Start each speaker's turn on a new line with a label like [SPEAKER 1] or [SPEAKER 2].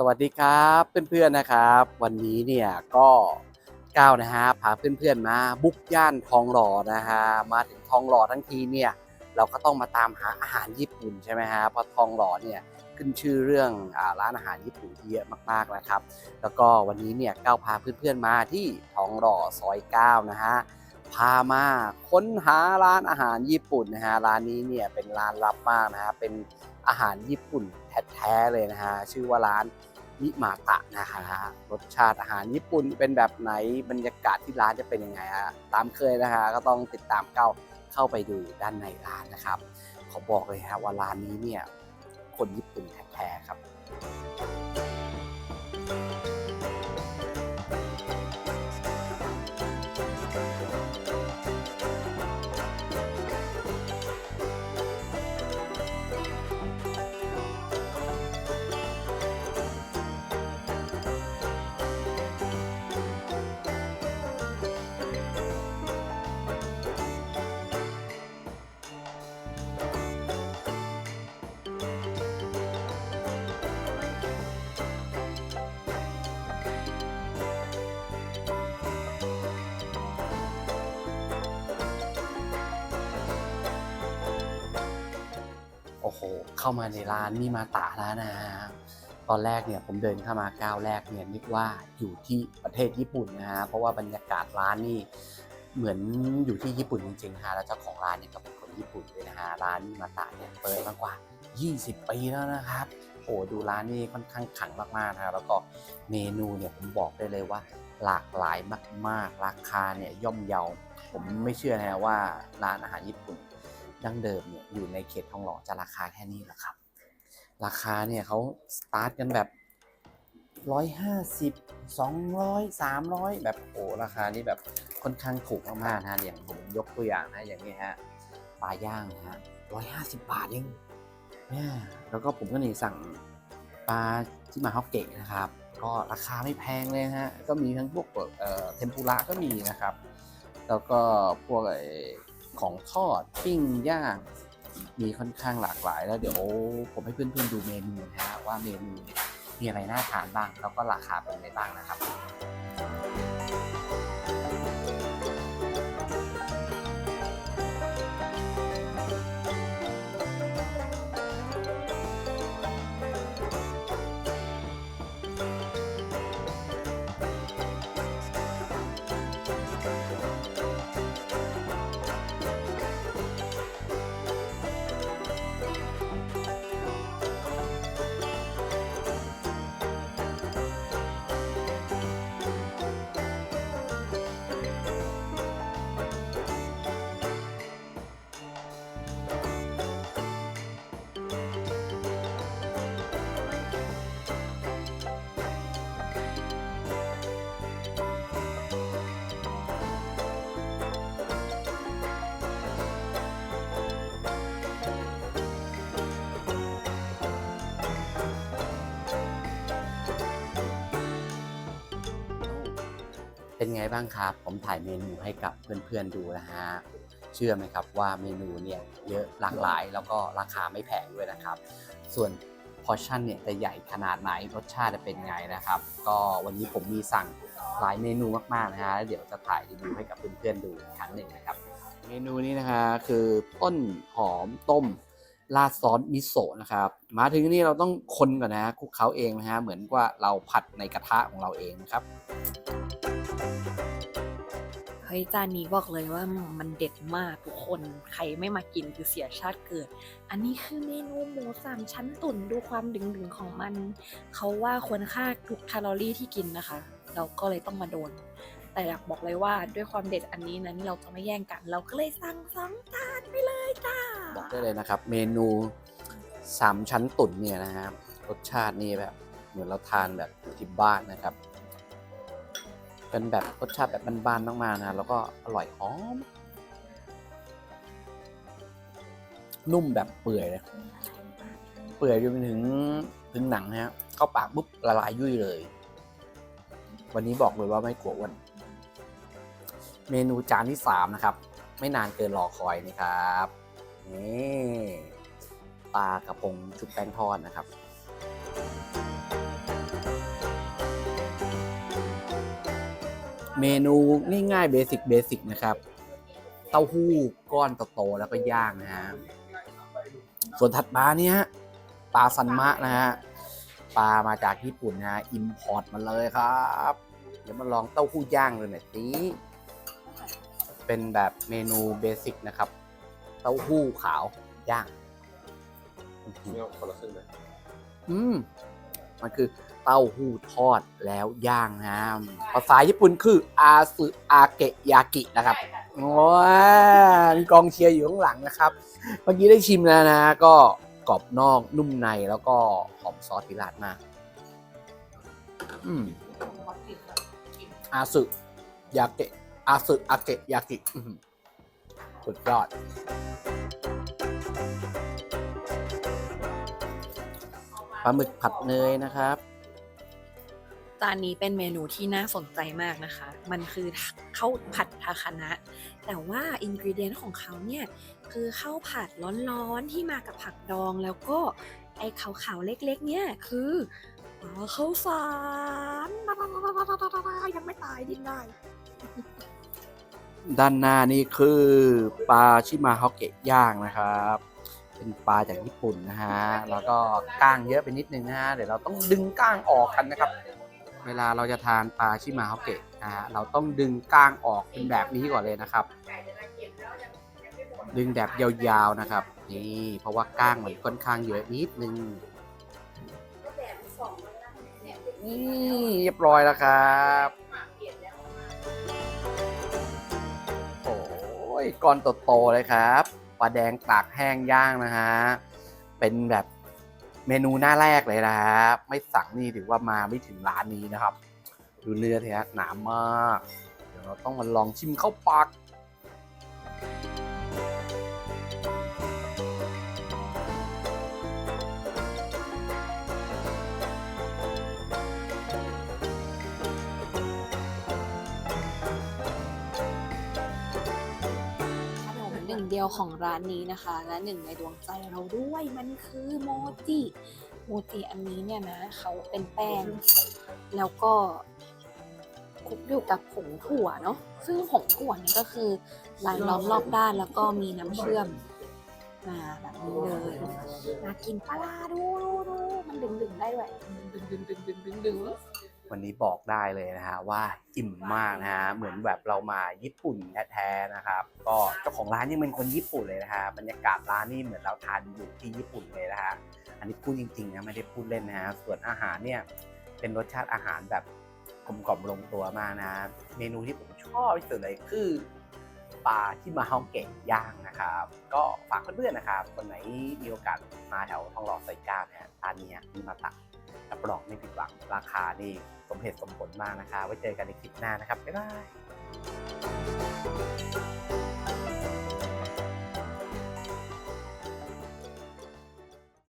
[SPEAKER 1] สวัสดีครับเพื่อนๆนะครับ วันนี้เนี่ยก็ก้าวนะฮะพาเพื่อนๆมาบุกย่านทองหล่อนะฮะมาถึงทองหล่อทั้งทีเนี่ยเราก็ต้องมาตามหาอาหารญี่ปุ่นใช่ไหมฮะเพราะทองหล่อเนี่ยขึ้นชื่อเรื่องอร้านอาหารญี่ปุ่นที่เยอะมากๆนะครับ แล้วก็วันนี้เนี่ยก้าวพาเพื่อนๆมาที่ทองหล่อซอย9นะฮะพามาค้นหาร้านอาหารญี่ปุ่นนะฮะร้านนี้เนี่ยเป็นร้านลับมากนะฮะเป็น อาหารญี่ปุ่นแท้ๆเลยนะฮะชื่อว่าร้านมิมาตะนะฮะรสชาติอาหารญี่ปุ่นเป็นแบบไหนบรรยากาศที่ร้านจะเป็นยังไงฮะตามเคยนะฮะก็ต้องติดตามเข้าเข้าไปดูด้านในร้านนะครับขอบอกเลยฮะว่าร้านนี้เนี่ยคนญี่ปุ่นแท้ๆครับ เข้ามาในร้านมิมาตะแล้วนะตอนแรกเนี่ยผมเดินเข้ามาก้าวแรกเนี่ยนึกว่าอยู่ที่ประเทศญี่ปุ่นนะฮะเพราะว่าบรรยากาศร้านนี่เหมือนอยู่ที่ญี่ปุ่นจริงๆฮะแล้วเจ้าของร้านเนี่ยก็เป็นคนญี่ปุ่นเลยนะฮะร้านมิมาตะเนี่ยเปิดมากว่า 20 ปีแล้วนะครับโอ้ดูร้านนี่ค่อนข้างขังมากๆนะฮะแล้วก็เมนูเนี่ยผมบอกได้เลยว่าหลากหลายมาก ๆ ราคาเนี่ยย่อมเยา ผมไม่เชื่อนะฮะว่าร้านอาหารญี่ปุ่น ดั้งเดิมเนี่ยอยู่ในเขตทองหล่อจะราคาแค่นี้แหละครับ ราคาเนี่ยเขาสตาร์ทกันแบบร้อยห้าสิบสองร้อยสามร้อยแบบโอ้ราคานี่แบบค่อนข้างถูกมากๆนะอย่างผมยกตัวอย่างนะอย่างนี้ฮะปลาย่างนะฮะร้อยห้าสิบบาทเองเนี่ยแล้วก็ผมก็นี่สั่งปลาที่มาฮอกเกะนะครับ ก็ราคาไม่แพงเลยฮะก็มีทั้งพวกเอ่อเทมปุระก็มีนะครับ แล้วก็พวกไอ ของทอดปิ้งย่างมีค่อนข้างหลากหลาย แล้วเดี๋ยวผมให้เพื่อนๆดูเมนูนะฮะว่าเมนูมีอะไรน่าทานบ้าง แล้วก็ราคาเป็นไงบ้างนะครับ เป็นไงบ้างครับ ผมถ่ายเมนูให้กับเพื่อนๆดูนะฮะ เชื่อไหมครับว่าเมนูเนี่ยเยอะหลากหลายแล้วก็ราคาไม่แพงด้วยนะครับ ส่วนพอชั่นเนี่ยจะใหญ่ขนาดไหนรสชาติจะเป็นไงนะครับ ก็วันนี้ผมมีสั่งหลายเมนูมากๆนะฮะแล้วเดี๋ยวจะถ่ายรีวิวให้กับเพื่อนๆดูอีกครั้งหนึ่งนะครับ เมนูนี้นะคะคือต้นหอมต้มราดซอสมิโซะนะครับมาถึงนี่เราต้องคนก่อนนะฮะคลุกเคล้าเองนะฮะเหมือนว่าเราผัดในกระทะของเราเองนะครับ
[SPEAKER 2] ฮ้ยจานนี้บอกเลยว่ามันเด็ดมากทุกคนใครไม่มากินคือเสียชาติเกิด อันนี้คือเมนูหมูสามชั้นตุ๋นดูความดึงดึงของมัน เขาว่าควรค่าทุกแคลอรี่ที่กินนะคะ เราก็เลยต้องมาโดน แต่อยากบอกเลยว่าด้วยความเด็ดอันนี้นั้นเราจะไม่แย่งกัน เราก็เลยสั่งสองจานไปเลยจ้า
[SPEAKER 1] บอกได้เลยนะครับ เมนูสามชั้นตุ๋นเนี่ยนะครับรสชาตินี่แบบ เหมือนเราทานแบบที่บ้านนะครับ เป็นแบบรสชาติแบบบานๆมากๆนะแล้วก็อร่อยหอมนุ่มแบบเปื่อยเลยเปื่อยจนไปถึงถึงหนังนะฮะเข้าปากปุ๊บละลายยุ่ยเลย วันนี้บอกเลยว่าไม่กลัวอ้วนเมนูจานที่สามนะครับ ไม่นานเกินรอคอยนะครับนี่ปลากระพงชุบแป้งทอดนะครับ เมนูง่ายๆเบสิกเบสิกนะครับ เต้าหู้ก้อนโตๆแล้วก็ย่างนะฮะส่วนถัดมาเนี่ยฮะปลาซันมะนะฮะปลามาจากญี่ปุ่นนะฮะอิมพอร์ตมาเลยครับ เดี๋ยวมาลองเต้าหู้ย่างเลยหน่อยสิเป็นแบบเมนูเบสิกนะครับ เต้าหู้ขาวย่างอื้อหือ
[SPEAKER 3] ไม่เอาคนละครึ่งเลย
[SPEAKER 1] อืม มันคือ เต้าหู้ทอดแล้วย่างนะภาษาญี่ปุ่นคืออาซึอาเกะยากินะครับว้ามีกองเชียร์อยู่ข้างหลังนะครับ เมื่อกี้ได้ชิมแล้วนะ ก็กรอบนอกนุ่มในแล้วก็หอมซอสพิราดมาก อืมอาซึยาเกะอาซึอาเกะยากิอื้อหือสุดยอดปลาหมึกผัดเนยนะครับ
[SPEAKER 2] จานนี้เป็นเมนูที่น่าสนใจมากนะคะ มันคือข้าวผัดทาคานะ แต่ว่าอินก e เดียนของเขาเนี่ยคือข้าวผัดร้อนๆที่มากับผักดองแล้วก็ไอ้ขาวๆเล็กๆ เนี่ยคืออ๋อข้าวสารยังไม่ตายดิ้นได้
[SPEAKER 1] ด้านหน้านี่คือปลาชิมาฮอกเกะย่างนะครับ เป็นปลาจากญี่ปุ่นนะฮะ แล้วก็ก้างเยอะไปนิดนึงนะฮะ เดี๋ยวเราต้องดึงก้างออกกันนะครับ เวลาเราจะทานปลาชิมาฮอกเกะนะฮะเราต้องดึงก้างออกเป็นแบบนี้ก่อนเลยนะครับ ดึงแบบยาวๆนะครับ นี่เพราะว่าก้างมันค่อนข้างเยอะนิดนึงนี่เรียบร้อยแล้วครับโอ้ยก้อนโตๆเลยครับปลาแดงตากแห้งย่างนะฮะเป็นแบบ เมนูหน้าแรกเลยนะครับ ไม่สั่งนี่ถือว่ามาไม่ถึงร้านนี้นะครับ ดูเนื้อเถอะหนามาก เดี๋ยวเราต้องมาลองชิมเข้าปาก
[SPEAKER 2] เดียวของร้านนี้นะคะ และหนึ่งในดวงใจเราด้วยมันคือโมจิโมจิอันนี้เนี่ยนะเขาเป็นแป้ง แล้วก็คลุกอยู่กับผงถั่วเนาะซึ่งผงถั่วนี่ก็คือลายล้อมรอบด้านแล้วก็มีน้ำเชื่อมมาแบบนี้เลยน่ากินปลาดูดูดูมันดึงดึงได้ด้วยดึงดึงดึงดึงดึงดึง
[SPEAKER 1] วันนี้บอกได้เลยนะฮะว่าอิ่มมากนะฮะเหมือนแบบเรามาญี่ปุ่นแท้ๆนะครับ ก็เจ้าของร้านยังเป็นคนญี่ปุ่นเลยนะฮะบรรยากาศร้านนี่เหมือนเราทานอยู่ที่ญี่ปุ่นเลยนะฮะอันนี้พูดจริงๆนะไม่ได้พูดเล่นนะฮะส่วนอาหารเนี่ยเป็นรสชาติอาหารแบบกลมกล่อมลงตัวมากนะ เมนูที่ผมชอบที่สุดเลยคือ ปลาที่มาฮ่องเกะย่างนะครับ ก็ฝากเพื่อนๆนะครับคนไหนมีโอกาสมาแถวทองหล่อไซก้าเนี่ยร้านนี้มีมาตักรับรองไม่ผิดหวังราคานี่สมเหตุสมผลมากนะคะไว้เจอกันในคลิปหน้านะครับบ๊ายบาย